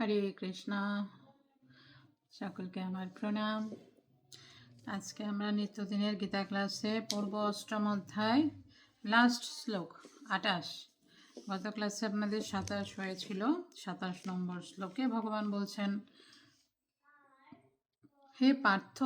হরে কৃষ্ণ। সকলকে আমার প্রণাম। আজকে আমরা নিত্যদিনের গীতা ক্লাসে পূর্ব অষ্টম অধ্যায়, লাস্ট শ্লোক আটাশ গত ক্লাসে আপনাদের সাতাশ হয়েছিল, সাতাশ নম্বর শ্লোকে ভগবান বলছেন, হে পার্থ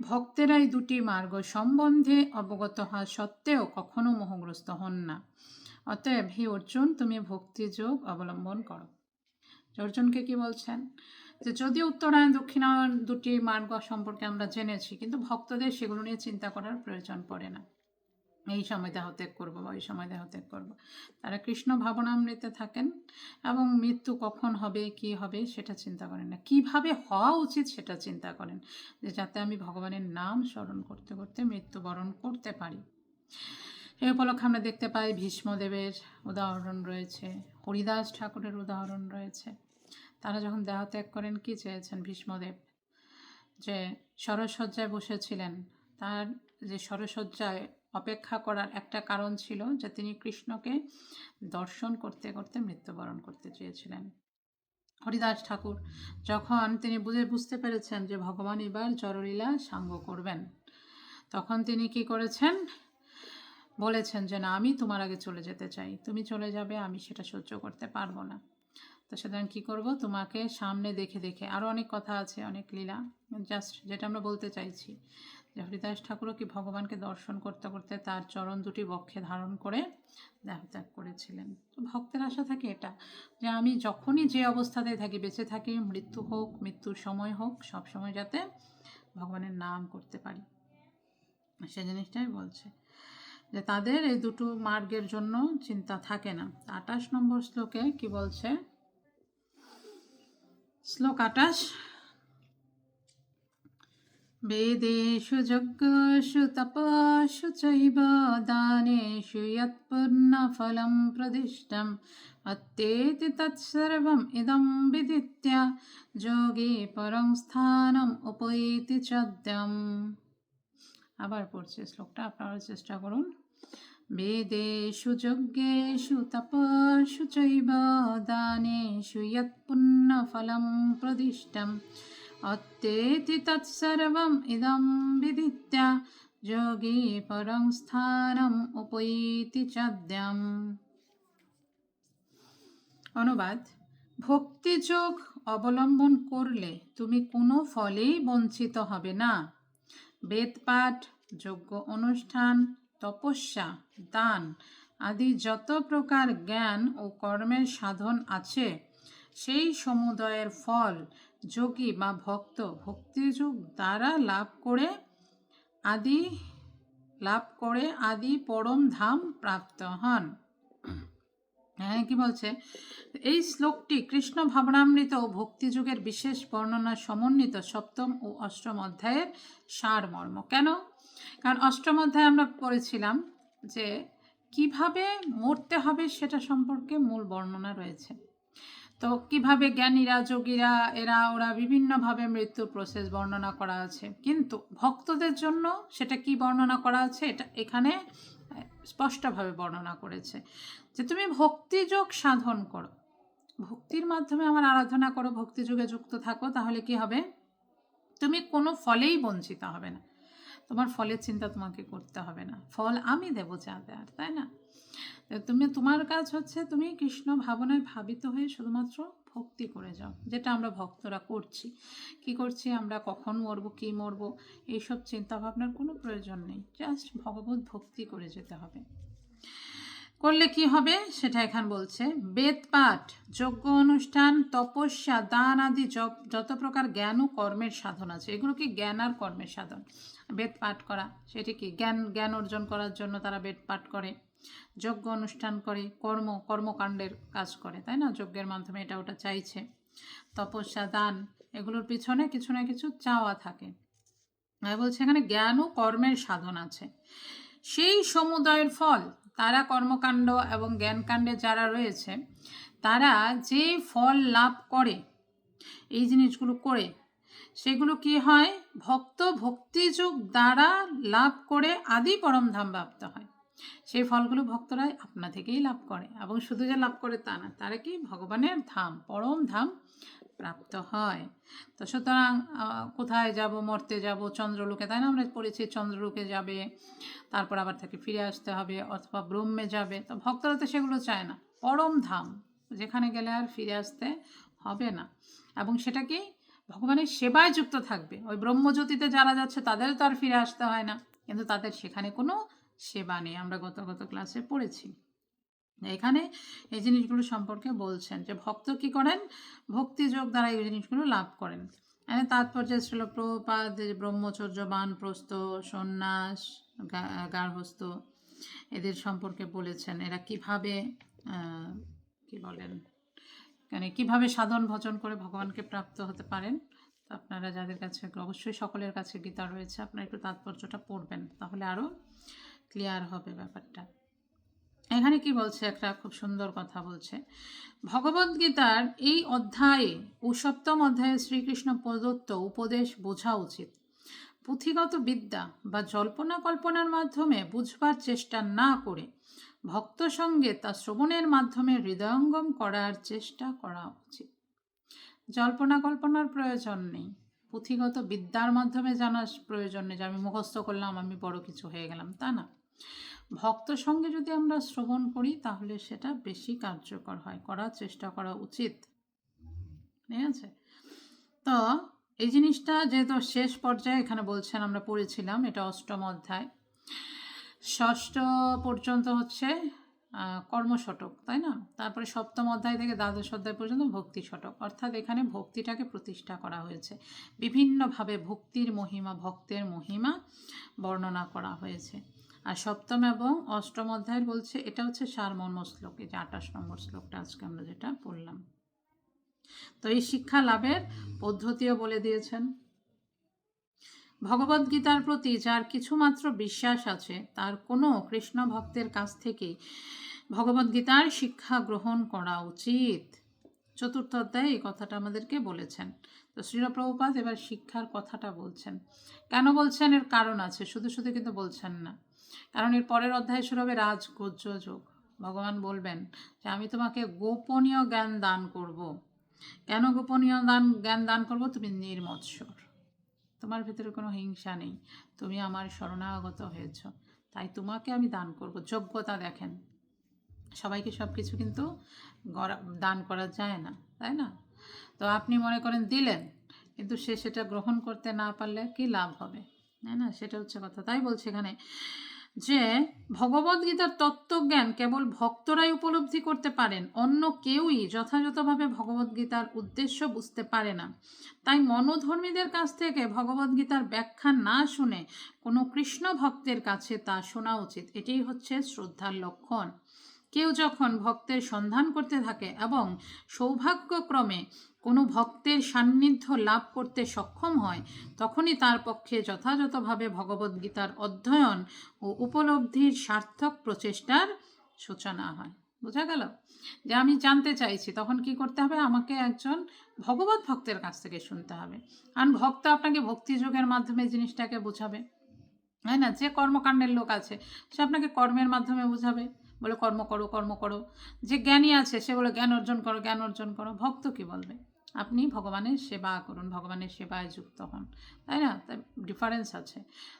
ভক্তেরা এই দুটি মার্গ সম্বন্ধে অবগত হওয়া সত্ত্বেও কখনো মোহগ্রস্ত হন না। অতএব হে অর্জুন, তুমি ভক্তিযোগ অবলম্বন করো। অর্জুনকে কি বলছেন? যে যদিও উত্তরায়ণ দক্ষিণায়ন দুটি মার্গ সম্পর্কে আমরা জেনেছি, কিন্তু ভক্তদের সেগুলো নিয়ে চিন্তা করার প্রয়োজন পড়ে না। এই সময় দেহ ত্যাগ করব বা ওই সময় দেহ ত্যাগ করব। তারা কৃষ্ণ ভাবনামৃতে থাকেন এবং মৃত্যু কখন হবে, কি হবে সেটা চিন্তা করেন না। কীভাবে হওয়া উচিত সেটা চিন্তা করেন যে যাতে আমি ভগবানের নাম স্মরণ করতে করতে, মৃত্যুবরণ করতে পারি। এ উপলক্ষে আমরা দেখতে পাই ভীষ্মদেবের উদাহরণ রয়েছে, হরিদাস ঠাকুরের উদাহরণ রয়েছে। তারা যখন দেহ ত্যাগ করেন, কি চেয়েছেন ভীষ্মদেব? যে সরসজ্জায় বসেছিলেন। তার যে সরসজ্জায় অপেক্ষা করার একটা কারণ ছিল যে, তিনি কৃষ্ণকে দর্শন করতে করতে মৃত্যুবরণ করতে চেয়েছিলেন। হরিদাস ঠাকুর, যখন তিনি বুঝে, বুঝতে পেরেছেন যে, ভগবান এবার জরলীলা সাঙ্গ করবেন, তখন তিনি কি করেছেন? বলেছেন যে, না, আমি তোমার আগে চলে যেতে চাই। তুমি চলে যাবে, আমি সেটা সহ্য করতে পারব না। তো সুতরাং কী করব? তোমাকে সামনে দেখে দেখে। আরও অনেক কথা আছে, অনেক লীলা। জাস্ট যেটা আমরা বলতে চাইছি, যে হরিদাস ঠাকুরও কি ভগবানকে দর্শন করতে করতে তার চরণ দুটি বক্ষে ধারণ করে দেহত্যাগ করেছিলেন। তো ভক্তের আশা থাকে এটা, যে আমি যখনই যে অবস্থাতে থাকি, বেঁচে থাকি, মৃত্যু হোক, মৃত্যুর সময় হোক, সব সময় যাতে ভগবানের নাম করতে পারি। সে জিনিসটাই বলছে, যে তাদের এই দুটো মার্গের জন্য চিন্তা থাকে না। আটাশ নম্বর শ্লোকে কি বলছে? শ্লোক আটাশ বেদেশু যজ্ঞসু তপসু চৈব দানেষু যৎপূর্ণ ফলম প্রদিষ্টম অত্যেতি তৎসর্বম ইদম বিদিত্যা যোগে পরম স্থানম উপৈতি চদ্যম আবার পড়ছে শ্লোকটা, আপনারা চেষ্টা করুন। বেদেশু যজ্ঞেশু সুতপসু চৈব দানে সুয়ৎপুণ্যফলম প্রদিষ্টম অত্যেতি তৎসর্বম ইদম বিদিত্যা যোগী পরং স্থানম উপৈতি চাদ্যাম অনুবাদ ভক্তিযোগ অবলম্বন করলে তুমি কোনো ফলেই বঞ্চিত হবে না। বেদপাঠ যোগ্য অনুষ্ঠান তপস্যা, দান আদি যত প্রকার জ্ঞান ও কর্মের সাধন আছে, সেই সমুদয়ের ফল যোগী বা ভক্ত ভক্তিযুগ দ্বারা লাভ করে আদি, লাভ করে আদি পরম ধাম প্রাপ্ত হন। হ্যাঁ কি বলছে? এই শ্লোকটি কৃষ্ণ ভাবনামৃত ও ভক্তিযুগের বিশেষ বর্ণনা সমন্বিত সপ্তম ও অষ্টম অধ্যায়ের সারমর্ম। কেন? কারণ অষ্টম অধ্যায়ে আমরা পড়েছিলাম যে কীভাবে মরতে হবে সেটা সম্পর্কে মূল বর্ণনা রয়েছে। তো কীভাবে জ্ঞানীরা, যোগীরা, এরা, ওরা বিভিন্নভাবে মৃত্যুর প্রসেস বর্ণনা করা আছে। কিন্তু ভক্তদের জন্য সেটা কি বর্ণনা করা আছে? এটা এখানে স্পষ্টভাবে বর্ণনা করেছে যে তুমি ভক্তিযোগ সাধন করো। ভক্তির মাধ্যমে আমার আরাধনা করো, ভক্তিযোগে যুক্ত থাকো, তাহলে কি হবে? তুমি কোনো ফলেই বঞ্চিত হবে না। তোমার ফলের চিন্তা তোমাকে করতে হবে না। ফল আমি দেবো যা দেয়ার, তাই না? তুমি, তোমার কাজ হচ্ছে তুমি কৃষ্ণ ভাবনায় ভাবিত হয়ে শুধুমাত্র ভক্তি করে যাও, যেটা আমরা ভক্তরা করছি। কি করছি আমরা? কখন মরবো? কী মরবো? এইসব চিন্তা ভাবনার কোনো প্রয়োজন নেই। জাস্ট ভগবত ভক্তি করে যেতে হবে। করলে কি হবে? সেটা এখান বলছে। বেদ পাঠ, যজ্ঞ অনুষ্ঠান, তপস্যা, দান আদি যত প্রকার জ্ঞান ও কর্মের সাধন আছে। এগুলো কি জ্ঞান আর কর্মের সাধন? বেদ পাঠ করা। সেটি কি জ্ঞান জ্ঞান অর্জন করার জন্য তারা বেদ পাঠ করে? যজ্ঞ অনুষ্ঠান করে, কর্ম, কর্মকাণ্ডের কাজ করে, তাই না? যজ্ঞের মাধ্যমে এটা ওটা চাইছে। তপস্যা, দান, এগুলোর পিছনে কিছু না কিছু চাওয়া থাকে। বলছে এখানে জ্ঞান ও কর্মের সাধন আছে। সেই সমুদয়ের ফল তারা কর্মকাণ্ড এবং জ্ঞানকাণ্ডে যারা রয়েছে, তারা যে ফল লাভ করে, এই জিনিসগুলো করে, সেগুলো কি হয়? ভক্ত ভক্তিযুগ দ্বারা লাভ করে আদি পরম ধাম প্রাপ্ত হয়। সেই ফলগুলো ভক্তরাই আপনা থেকেই লাভ করে এবং শুধু যে লাভ করে তা না, তারা কি? ভগবানের ধাম পরম ধাম প্রাপ্ত হয়। তো সুতরাং কোথায় যাব, মরতে যাব, চন্দ্রলোকে, তাই না? আমরা পড়েছি চন্দ্রলোকে যাবে, তারপর আবার থেকে ফিরে আসতে হবে, অথবা ব্রহ্মে যাবে। তো ভক্তরা তো সেগুলো চায় না। পরম ধাম, যেখানে গেলে আর ফিরে আসতে হবে না। এবং সেটা কি? ভগবানের সেবায় যুক্ত থাকবে। ওই ব্রহ্মজ্যোতিতে যারা যাচ্ছে, তাদের তো আর ফিরে আসতে হয় না। কিন্তু তাদের সেখানে কোনো সেবা নেই। আমরা গত গত ক্লাসে পড়েছি। এখানে এই জিনিসগুলো সম্পর্কে বলছেন যে ভক্ত কি করেন? ভক্তিযোগ দ্বারা এই জিনিসগুলো লাভ করেন। এখানে তাৎপর্য ছিল প্রপাদ ব্রহ্মচর্য, বানপ্রস্থ, সন্ন্যাস গার্হস্থ এদের সম্পর্কে বলেছেন। এরা কীভাবে কি বলেন? মানে কীভাবে সাধন ভজন করে ভগবানকে প্রাপ্ত হতে পারেন? তো আপনারা যাদের কাছে, অবশ্যই সকলের কাছে গীতা রয়েছে, আপনারা একটু তাৎপর্যটা পড়বেন, তাহলে আরও ক্লিয়ার হবে ব্যাপারটা। এখানে কি বলছে? একটা খুব সুন্দর কথা বলছে। ভগবদ গীতার এই অধ্যায়ে ও সপ্তম অধ্যায়ে শ্রীকৃষ্ণ প্রদত্ত উপদেশ বোঝা উচিত। পুঁথিগত বিদ্যা বা জল্পনা কল্পনার মাধ্যমে বুঝবার চেষ্টা না করে ভক্ত সঙ্গে তা শ্রবণের মাধ্যমে হৃদয়ঙ্গম করার চেষ্টা করা উচিত। জল্পনা কল্পনার প্রয়োজন নেই। পুঁথিগত বিদ্যার মাধ্যমে জানার প্রয়োজন নেই যে আমি মুখস্থ করলাম, আমি বড় কিছু হয়ে গেলাম, তা না। ভক্ত সঙ্গে যদি আমরা শ্রবণ করি, তাহলে সেটা বেশি কার্যকর হয়। করার চেষ্টা করা উচিত। ঠিক আছে? তো এই জিনিসটা যেহেতু শেষ পর্যায়ে এখানে বলছেন, আমরা পড়েছিলাম, এটা অষ্টম অধ্যায়। ষষ্ঠ পর্যন্ত হচ্ছে কর্মশটক তাই না? তারপরে সপ্তম অধ্যায় থেকে দ্বাদশ অধ্যায় পর্যন্ত ভক্তি শটক অর্থাৎ এখানে ভক্তিটাকে প্রতিষ্ঠা করা হয়েছে। বিভিন্নভাবে ভক্তির মহিমা, ভক্তের মহিমা বর্ণনা করা হয়েছে। আর সপ্তম এবং অষ্টম অধ্যায় বলছে, এটা হচ্ছে সারমর্ম শ্লোক, এই যে আঠাশ নম্বর শ্লোকটা আজকে আমরা যেটা পড়লাম। তো এই শিক্ষা লাভের পদ্ধতিও বলে দিয়েছেন। ভগবদ গীতার প্রতি যার কিছুমাত্র বিশ্বাস আছে, তার কোনো কৃষ্ণ ভক্তের কাছ থেকে ভগবদ গীতার শিক্ষা গ্রহণ করা উচিত। চতুর্থ অধ্যায়ে এই কথাটা আমাদেরকে বলেছেন। তো শ্রীলপ্রভুপাত এবার শিক্ষার কথাটা বলছেন। কেন বলছেন? এর কারণ আছে, শুধু শুধু কিন্তু বলছেন না। কারণ এর পরের অধ্যায় শুরু হবে রাজগোজ্য যোগ। ভগবান বলবেন যে, আমি তোমাকে গোপনীয় জ্ঞান দান করব। কেন গোপনীয় দান, জ্ঞান দান করব? তুমি নির্মৎসর। তোমার ভিতরে কোনো হিংসা নেই। তুমি আমার শরণাগত হয়েছ। তাই তোমাকে আমি দান করব। যোগ্যতা দেখেন। সবাইকে সব কিছু কিন্তু দান করা যায় না, তাই না? তো আপনি মনে করেন দিলেন, কিন্তু সে সেটা গ্রহণ করতে না পারলে কি লাভ হবে? তাই না? সেটা হচ্ছে কথা। তাই বলছে এখানে যে, ভগবদ্গীতার তত্ত্বজ্ঞান কেবল ভক্তরাই উপলব্ধি করতে পারেন, অন্য কেউই যথাযথভাবে ভগবদ্গীতার উদ্দেশ্য বুঝতে পারে না। তাই মনোধর্মীদের কাছ থেকে ভগবদ্গীতার ব্যাখ্যা না শুনে কোনো কৃষ্ণ ভক্তের কাছে তা শোনা উচিত। এটাই হচ্ছে শ্রদ্ধার লক্ষণ। কেউ যখন ভক্তের সন্ধান করতে থাকে এবং সৌভাগ্যক্রমে কোনো ভক্তের সান্নিধ্য লাভ করতে সক্ষম হয়, তখনই তার পক্ষে যথাযথভাবে ভগবদ্গীতার অধ্যয়ন ও উপলব্ধির সার্থক প্রচেষ্টার সূচনা হয়। বোঝা গেল? যে আমি জানতে চাইছি, তখন কি করতে হবে? আমাকে একজন ভগবত ভক্তের কাছ থেকে শুনতে হবে। কারণ ভক্ত আপনাকে ভক্তিযোগের মাধ্যমে জিনিসটাকে বোঝাবে। তাই না? যে কর্মকাণ্ডের লোক আছে, সে আপনাকে কর্মের মাধ্যমে বোঝাবে। বলে, কর্ম করো কর্ম করো। যে জ্ঞানী আছে, সে বলে, জ্ঞান অর্জন করো, জ্ঞান অর্জন করো। ভক্ত কি বলবে? আপনি ভগবানের সেবা করুন, ভগবানের সেবায় যুক্ত হন, তাই না? তাই ডিফারেন্স আছে।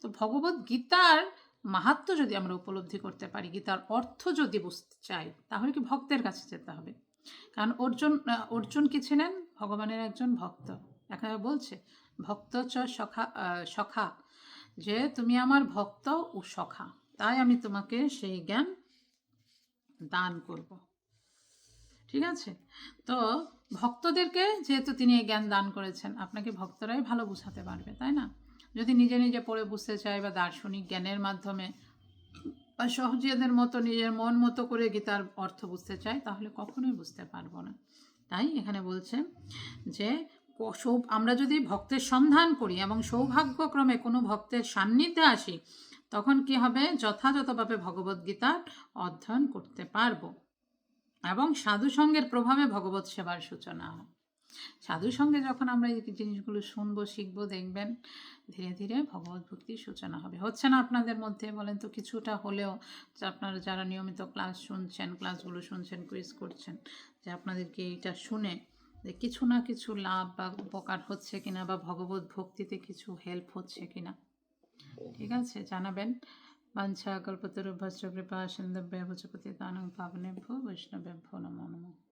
তো ভগবত গীতার মাহাত্ম যদি আমরা উপলব্ধি করতে পারি, গীতার অর্থ যদি বুঝতে চাই, তাহলে কি ভক্তের কাছে যেতে হবে? কারণ অর্জুন অর্জুন কি ছিলেন? ভগবানের একজন ভক্ত। এখানে বলছে, ভক্ত চ সখা সখা, যে তুমি আমার ভক্ত ও সখা, তাই আমি তোমাকে সেই জ্ঞান দান করব। ঠিক আছে? তো ভক্তদেরকে যেহেতু তিনি এই জ্ঞান দান করেছেন, আপনাকে ভক্তরাই ভালো বুঝাতে পারবে, তাই না? যদি নিজে নিজে পড়ে বুঝতে চায় বা দার্শনিক জ্ঞানের মাধ্যমে বা সহজিয়াদের মতো নিজের মন মতো করে গীতার অর্থ বুঝতে চায়, তাহলে কখনোই বুঝতে পারব না। তাই এখানে বলছে যে আমরা যদি ভক্তের সন্ধান করি এবং সৌভাগ্যক্রমে কোনো ভক্তের সান্নিধ্যে আসি, তখন কি হবে? যথাযথভাবে ভগবদ্গীতার অধ্যয়ন করতে পারব। এবং সাধু সঙ্গের প্রভাবে ভগবত সেবার সূচনা হয়। সাধুর সঙ্গে যখন আমরা এই জিনিসগুলো শুনব, শিখব, দেখবেন, ধীরে ধীরে ভগবত ভক্তির সূচনা হবে। হচ্ছে না আপনাদের মধ্যে? বলেন তো কিছুটা হলেও আপনারা যারা নিয়মিত ক্লাস শুনছেন, ক্লাসগুলো শুনছেন কুইজ করছেন, যে আপনাদেরকে এইটা শুনে যে কিছু না কিছু লাভ বা উপকার হচ্ছে কিনা বা ভগবত ভক্তিতে কিছু হেল্প হচ্ছে কিনা। ঠিক আছে? জানাবেন। বাঞ্ছা কল্পতরু ভস্র কৃপা সিন্ধব্য ভজপতি দানং পাবনেভ্য বৈষ্ণবেভ্য নমো নমঃ।